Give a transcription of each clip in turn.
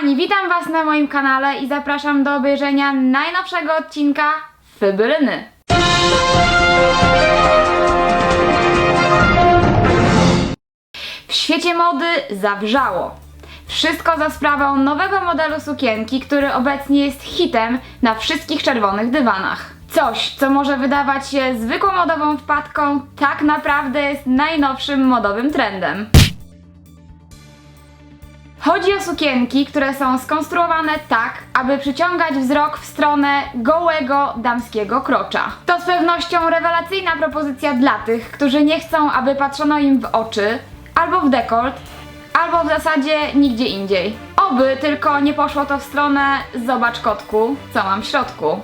kochani, witam Was na moim kanale i zapraszam do obejrzenia najnowszego odcinka Fybryny. W świecie mody zawrzało. Wszystko za sprawą nowego modelu sukienki, który obecnie jest hitem na wszystkich czerwonych dywanach. Coś, co może wydawać się zwykłą modową wpadką, tak naprawdę jest najnowszym modowym trendem. Chodzi o sukienki, które są skonstruowane tak, aby przyciągać wzrok w stronę gołego damskiego krocza. To z pewnością rewelacyjna propozycja dla tych, którzy nie chcą, aby patrzono im w oczy, albo w dekolt, albo w zasadzie nigdzie indziej. Oby tylko nie poszło to w stronę zobacz kotku, co mam w środku.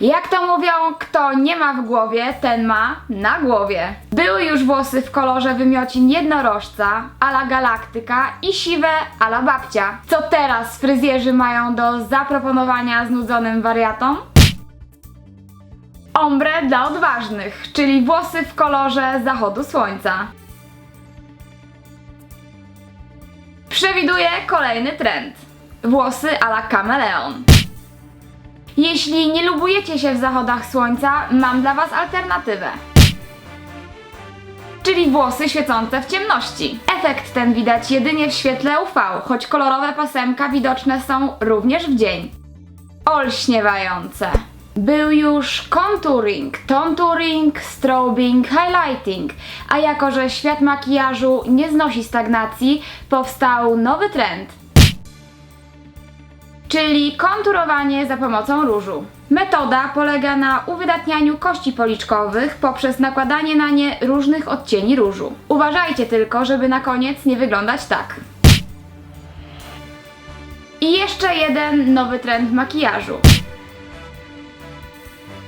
Jak to mówią, kto nie ma w głowie, ten ma na głowie. Były już włosy w kolorze wymiocin jednorożca, ala galaktyka i siwe ala babcia. Co teraz fryzjerzy mają do zaproponowania znudzonym wariatom? Ombre dla odważnych, czyli włosy w kolorze zachodu słońca. Przewiduję kolejny trend. Włosy ala kameleon. Jeśli nie lubujecie się w zachodach słońca, mam dla Was alternatywę. Czyli włosy świecące w ciemności. Efekt ten widać jedynie w świetle UV, choć kolorowe pasemka widoczne są również w dzień. Olśniewające. Był już contouring, tonturing, strobing, highlighting, a jako że świat makijażu nie znosi stagnacji, powstał nowy trend czyli konturowanie za pomocą różu. Metoda polega na uwydatnianiu kości policzkowych poprzez nakładanie na nie różnych odcieni różu. Uważajcie tylko, żeby na koniec nie wyglądać tak. I jeszcze jeden nowy trend makijażu.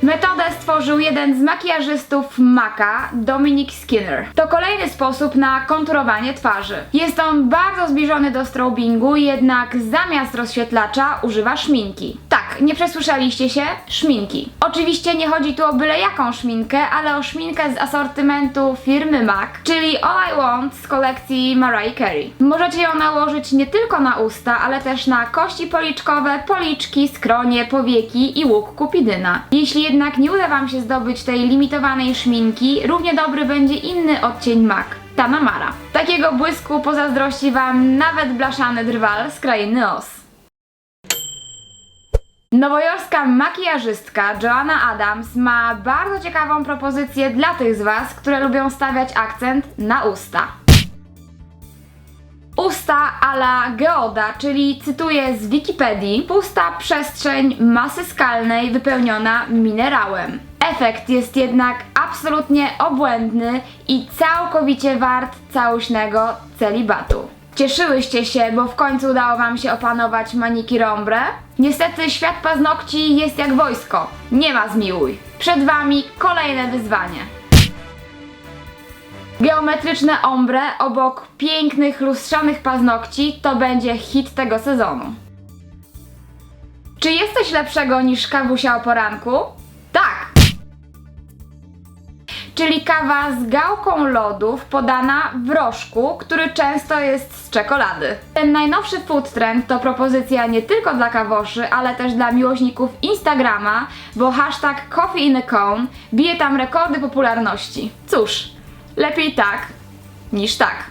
Metodę stworzył jeden z makijażystów Maka, Dominic Skinner. To kolejny sposób na konturowanie twarzy. Jest on bardzo zbliżony do strobingu, jednak zamiast rozświetlacza używa szminki. Tak, nie przesłyszeliście się? Szminki. Oczywiście nie chodzi tu o byle jaką szminkę, ale o szminkę z asortymentu firmy MAC, czyli All I Want z kolekcji Mariah Carey. Możecie ją nałożyć nie tylko na usta, ale też na kości policzkowe, policzki, skronie, powieki i łuk kupidyna. Jeśli jednak nie uda Wam się zdobyć tej limitowanej szminki, równie dobry będzie inny odcień MAC. Tanamara. Takiego błysku pozazdrości Wam nawet blaszany drwal z krainy Oz. Nowojorska makijażystka Joanna Adams ma bardzo ciekawą propozycję dla tych z Was, które lubią stawiać akcent na usta. Usta a la geoda, czyli cytuję z Wikipedii, pusta przestrzeń masy skalnej wypełniona minerałem. Efekt jest jednak absolutnie obłędny i całkowicie wart całuśnego celibatu. Cieszyłyście się, bo w końcu udało Wam się opanować maniki rombre? Niestety świat paznokci jest jak wojsko. Nie ma zmiłuj. Przed Wami kolejne wyzwanie. Geometryczne ombre obok pięknych lustrzanych paznokci to będzie hit tego sezonu. Czy jest coś lepszego niż kawusia o poranku? Czyli kawa z gałką lodów podana w rożku, który często jest z czekolady. Ten najnowszy food trend to propozycja nie tylko dla kawoszy, ale też dla miłośników Instagrama, bo hashtag coffee in a cone bije tam rekordy popularności. Cóż, lepiej tak niż tak.